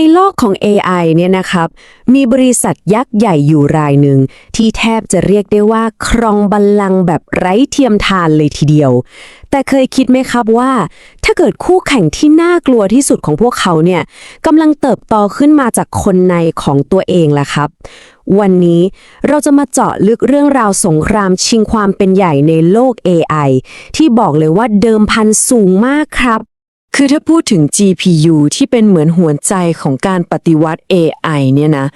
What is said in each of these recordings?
ในโลกของ AI เนี่ยนะครับ มีบริษัทยักษ์ใหญ่อยู่รายหนึ่ง ที่แทบจะเรียกได้ว่าครองบัลลังก์แบบไร้เทียมทานเลยทีเดียว แต่เคยคิดไหมครับว่า ถ้าเกิดคู่แข่งที่น่ากลัวที่สุดของพวกเขาเนี่ยกำลังเติบโตขึ้นมาจากคนในของตัวเองล่ะครับ วันนี้เราจะมาเจาะลึกเรื่องราวสงครามชิงความเป็นใหญ่ในโลก AI ที่บอกเลยว่าเดิมพันสูงมากครับ คือถ้าพูดถึง GPU ที่เป็นเหมือนหัวใจของการปฏิวัติ AI เนี่ยนะ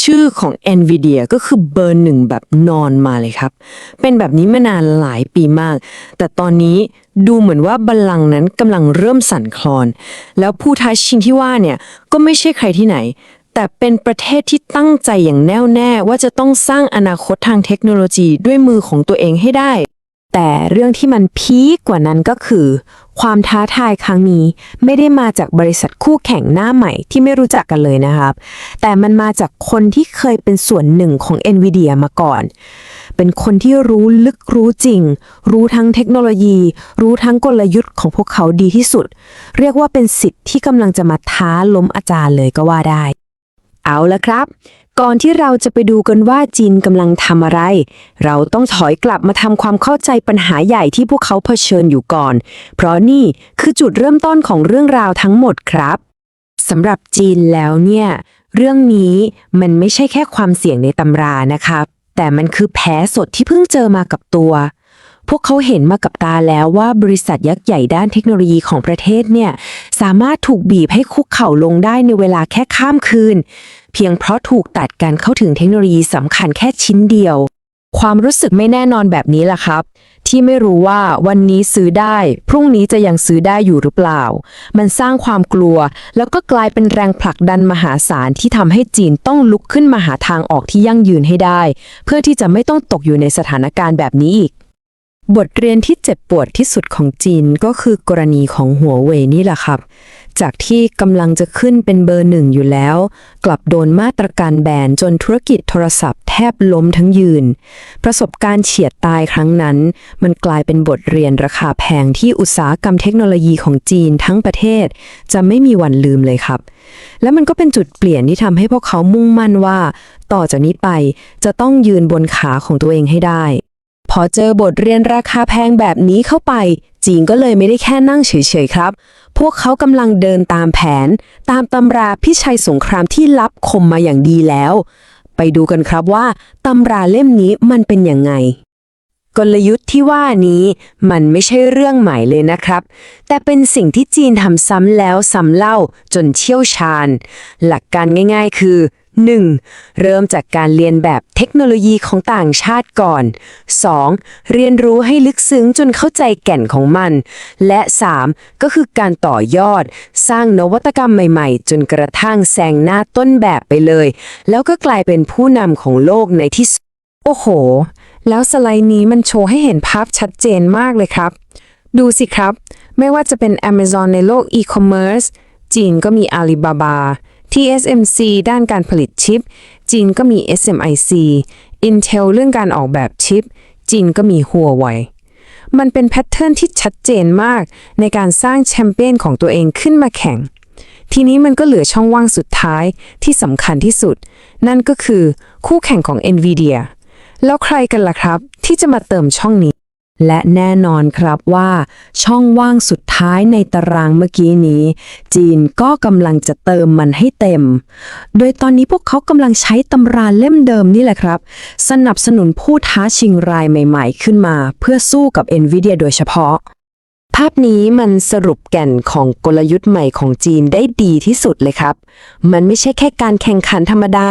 ชื่อของ NVIDIA ก็คือเบอร์หนึ่งแบบนอนมาเลยครับ เป็นแบบนี้มานานหลายปีมาก แต่ตอนนี้ดูเหมือนว่าบัลลังก์นั้นกำลังเริ่มสั่นคลอน แล้วผู้ท้าชิงที่ว่าเนี่ยก็ไม่ใช่ใครที่ไหน แต่เป็นประเทศที่ตั้งใจอย่างแน่วแน่ว่าจะต้องสร้างอนาคตทางเทคโนโลยีด้วยมือของตัวเองให้ได้ แต่เรื่องที่มันพีคกว่านั้นก็คือ ความท้าทายครั้งนี้ไม่ได้มาจากบริษัทคู่แข่งหน้าใหม่ที่ไม่รู้จักกันเลยนะครับ แต่มันมาจากคนที่เคยเป็นส่วนหนึ่งของ NVIDIA มาก่อน เป็นคนที่รู้ลึกรู้จริง รู้ทั้งเทคโนโลยี รู้ทั้งกลยุทธ์ของพวกเขาดีที่สุด เรียกว่าเป็นสิทธิ์ที่กำลังจะมาท้าล้มอาจารย์เลยก็ว่าได้ เอาละครับ ก่อนที่เราจะไปดูกันว่าจีนกำลังทำอะไร เราต้องถอยกลับมาทำความเข้าใจปัญหาใหญ่ที่พวกเขาเผชิญอยู่ก่อน เพราะนี่คือจุดเริ่มต้นของเรื่องราวทั้งหมดครับสำหรับจีนแล้วเนี่ย เรื่องนี้มันไม่ใช่แค่ความเสี่ยงในตำรานะครับแต่มันคือแผลสดที่เพิ่งเจอมากับตัว พวกเขาเห็นมากับตาแล้วว่าบริษัทยักษ์ใหญ่ด้านเทคโนโลยีของประเทศเนี่ยสามารถถูกบีบให้คุกเข่าลงได้ในเวลาแค่ข้ามคืน เพียงเพราะถูกตัดการเข้าถึงเทคโนโลยีสำคัญแค่ชิ้นเดียว ความรู้สึกไม่แน่นอนแบบนี้ล่ะครับ ที่ไม่รู้ว่าวันนี้ซื้อได้ พรุ่งนี้จะยังซื้อได้อยู่หรือเปล่า มันสร้างความกลัว แล้วก็กลายเป็นแรงผลักดันมหาศาลที่ทำให้จีนต้องลุกขึ้นมาหาทางออกที่ยั่งยืนให้ได้ เพื่อที่จะไม่ต้องตกอยู่ในสถานการณ์แบบนี้อีก บทเรียนที่เจ็บปวดที่สุดของจีนก็คือกรณีของหัวเว่ยนี่แหละครับ จากที่กำลังจะขึ้นเป็นเบอร์หนึ่งอยู่แล้ว กลับโดนมาตรการแบนจนธุรกิจโทรศัพท์แทบล้มทั้งยืน ประสบการณ์เฉียดตายครั้งนั้น มันกลายเป็นบทเรียนราคาแพงที่อุตสาหกรรมเทคโนโลยีของจีนทั้งประเทศ จะไม่มีวันลืมเลยครับ และมันก็เป็นจุดเปลี่ยนที่ทำให้พวกเขามุ่งมั่นว่า ต่อจากนี้ไปจะต้องยืนบนขาของตัวเองให้ได้ อเจอบทเรียนราคาแพงแบบนี้เข้าไป จีนก็เลยไม่ได้แค่นั่งเฉยๆครับ พวกเขากำลังเดินตามแผน ตามตำราพิชัยสงครามที่ลับคมมาอย่างดีแล้ว ไปดูกันครับว่าตำราเล่มนี้มันเป็นยังไงกลยุทธ์ที่ว่านี้มันไม่ใช่เรื่องใหม่เลยนะครับ แต่เป็นสิ่งที่จีนทำซ้ำแล้วซ้ำเล่าจนเชี่ยวชาญ หลักการง่าย ๆ คือ 1. เริ่มจากการเรียนแบบเทคโนโลยีของต่างชาติก่อน 2. เรียนรู้ให้ลึกซึ้งจนเข้าใจแก่นของมัน และ 3. ก็คือการต่อยอด สร้างนวัตกรรมใหม่ๆ จนกระทั่งแซงหน้าต้นแบบไปเลย แล้วก็กลายเป็นผู้นำของโลกในที่สุดโอ้โห แล้วสไลด์นี้มันโชว์ให้เห็นภาพชัดเจนมากเลยครับ ดูสิครับ ไม่ว่าจะเป็น Amazon ในโลก e-commerce จีนก็มี Alibaba TSMC ด้านการผลิตชิป จีนก็มี SMIC Intel เรื่องการออกแบบชิป จีนก็มี Huawei มันเป็นแพทเทิร์นที่ชัดเจนมากในการสร้างแชมเปี้ยนของตัวเองขึ้นมาแข่ง ทีนี้มันก็เหลือช่องว่างสุดท้ายที่สำคัญที่สุด นั่นก็คือคู่แข่งของ NVIDIA แล้วใครกันล่ะครับ ที่จะมาเติมช่องนี้ และแน่นอนครับว่าช่องว่างสุดท้ายในตารางเมื่อกี้นี้ จีนก็กำลังจะเติมมันให้เต็ม โดยตอนนี้พวกเขากำลังใช้ตำราเล่มเดิมนี่แหละครับ สนับสนุนผู้ท้าชิงรายใหม่ๆ ขึ้นมา เพื่อสู้กับ NVIDIA โดยเฉพาะ ภาพนี้มันสรุปแก่นของกลยุทธ์ใหม่ของจีนได้ดีที่สุดเลยครับ มันไม่ใช่แค่การแข่งขันธรรมดา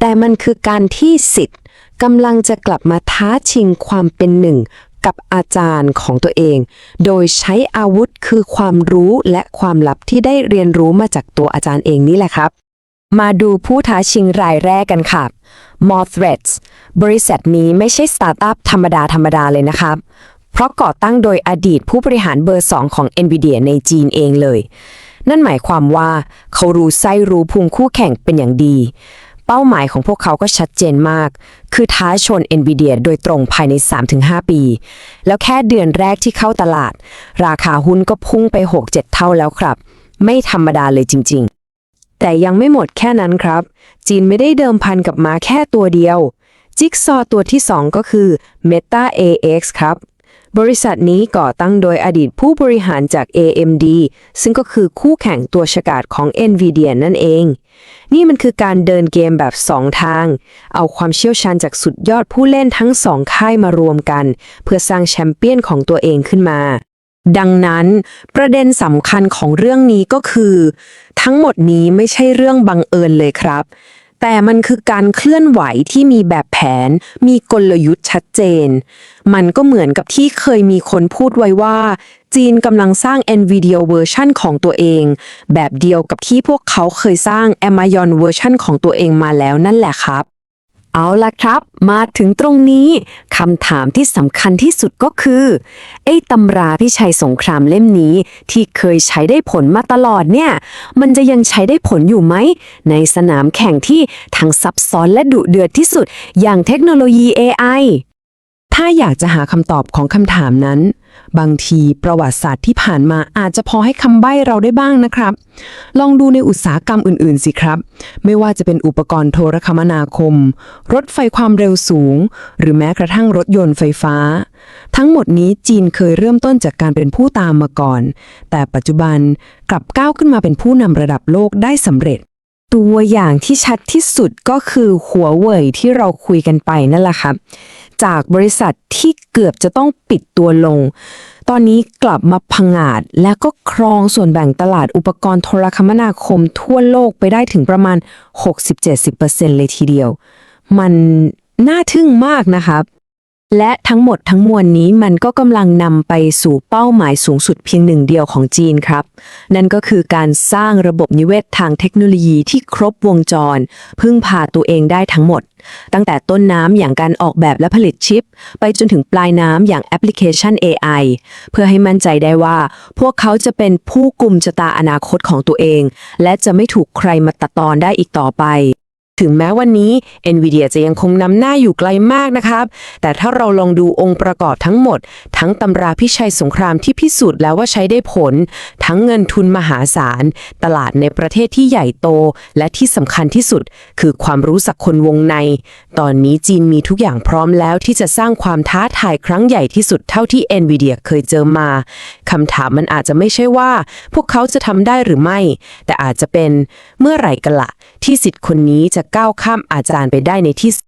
แต่มันคือการที่สิทธิ์กำลังจะกลับมาท้าชิงความเป็นหนึ่ง กับอาจารย์ของตัวเอง โดยใช้อาวุธคือความรู้และความลับที่ได้เรียนรู้มาจากตัวอาจารย์เองนี่แหละครับ มาดูผู้ท้าชิงรายแรกกันค่ะ m o r t h r e a d s บริษัทนี้ไม่ใช่สตาร์ทอัพธรรมดาธรรมดาเลยนะครับ เพราะก่อตั้งโดยอดีตผู้บริหารเบอร์ 2 ของ NVIDIA ในจีนเองเลย นั่นหมายความว่าเขารู้ไส้รู้พุงคู่แข่งเป็นอย่างดี เป้าหมายของพวกเขาก็ชัดเจนมาก คือท้าชน NVIDIA โดยตรงภายใน 3-5 ปี แล้วแค่เดือนแรกที่เข้าตลาด ราคาหุ้นก็พุ่งไป 6-7 เท่าแล้วครับ ไม่ธรรมดาเลยจริง ๆ แต่ยังไม่หมดแค่นั้นครับ จีนไม่ได้เดิมพันกับม้าแค่ตัวเดียว จิ๊กซอว์ตัวที่ 2 ก็คือ Meta AX ครับ บริษัทนี้ก่อตั้งโดยอดีตผู้บริหารจาก AMD ซึ่งก็คือคู่แข่งตัวฉกาจของ NVIDIA นั่นเอง นี่มันคือการเดินเกมแบบ 2 ทาง เอาความเชี่ยวชาญจากสุดยอดผู้เล่นทั้งสองค่ายมารวมกัน เพื่อสร้างแชมเปี้ยนของตัวเองขึ้นมาดังนั้น ประเด็นสำคัญของเรื่องนี้ก็คือ ทั้งหมดนี้ไม่ใช่เรื่องบังเอิญเลยครับ แต่มันคือการเคลื่อนไหวที่มีแบบแผน มีกลยุทธ์ชัดเจน มันก็เหมือนกับที่เคยมีคนพูดไว้ว่า จีนกำลังสร้าง NVIDIA เวอร์ชันของตัวเอง แบบเดียวกับที่พวกเขาเคยสร้าง Amazon เวอร์ชันของตัวเองมาแล้วนั่นแหละครับ เอาล่ะครับ มาถึงตรงนี้ คำถามที่สำคัญที่สุดก็คือไอ้ตำราพิชัยสงครามเล่มนี้ที่เคยใช้ได้ผลมาตลอดเนี่ย มันจะยังใช้ได้ผลอยู่ไหม ในสนามแข่งที่ทั้งซับซ้อนและดุเดือดที่สุด อย่างเทคโนโลยี AI ถ้าอยากจะหาคำตอบของคำถามนั้น บางทีประวัติศาสตร์ที่ผ่านมาอาจจะพอให้คำใบ้เราได้บ้างนะครับ ลองดูในอุตสาหกรรมอื่นๆสิครับ ไม่ว่าจะเป็นอุปกรณ์โทรคมนาคม รถไฟความเร็วสูง หรือแม้กระทั่งรถยนต์ไฟฟ้า ทั้งหมดนี้จีนเคยเริ่มต้นจากการเป็นผู้ตามมาก่อน แต่ปัจจุบันกลับก้าวขึ้นมาเป็นผู้นำระดับโลกได้สำเร็จตัวอย่างที่ชัดที่สุดก็คือหัวเว่ยที่เราคุยกันไปนั่นแหละครับ จากบริษัทที่เกือบจะต้องปิดตัวลง ตอนนี้กลับมาพังอาจและก็ครองส่วนแบ่งตลาดอุปกรณ์โทรคมนาคมทั่วโลกไปได้ถึงประมาณ 60-70%เลยทีเดียว มันน่าทึ่งมากนะครับ และทั้งหมดทั้งมวลนี้มันก็กำลังนำไปสู่เป้าหมายสูงสุดเพียงหนึ่งเดียวของจีนครับ นั่นก็คือการสร้างระบบนิเวศทางเทคโนโลยีที่ครบวงจร พึ่งพาตัวเองได้ทั้งหมด ตั้งแต่ต้นน้ำอย่างการออกแบบและผลิตชิป ไปจนถึงปลายน้ำอย่างแอปพลิเคชัน AI เพื่อให้มั่นใจได้ว่า พวกเขาจะเป็นผู้กลุ่มชะตาอนาคตของตัวเอง และจะไม่ถูกใครมาตัดตอนได้อีกต่อไป ถึงแม้วันนี้ NVIDIA จะยังคงนำหน้าอยู่ไกลมากนะครับ แต่ถ้าเราลองดูองค์ประกอบทั้งหมด ทั้งตำราพิชัยสงครามที่พิสูจน์แล้วว่าใช้ได้ผล ทั้งเงินทุนมหาศาล ตลาดในประเทศที่ใหญ่โต และที่สำคัญที่สุด คือความรู้สักคนวงใน ตอนนี้จีนมีทุกอย่างพร้อมแล้วที่จะสร้างความท้าทายครั้งใหญ่ที่สุดเท่าที่ NVIDIA เคยเจอมาคำถามมันอาจจะไม่ใช่ว่า พวกเขาจะทำได้หรือไม่ แต่อาจจะเป็นเมื่อไหร่กันละที่สิทธิ์คนนี้จะจะก้าวข้ามอาจารย์ไปได้ในที่สุด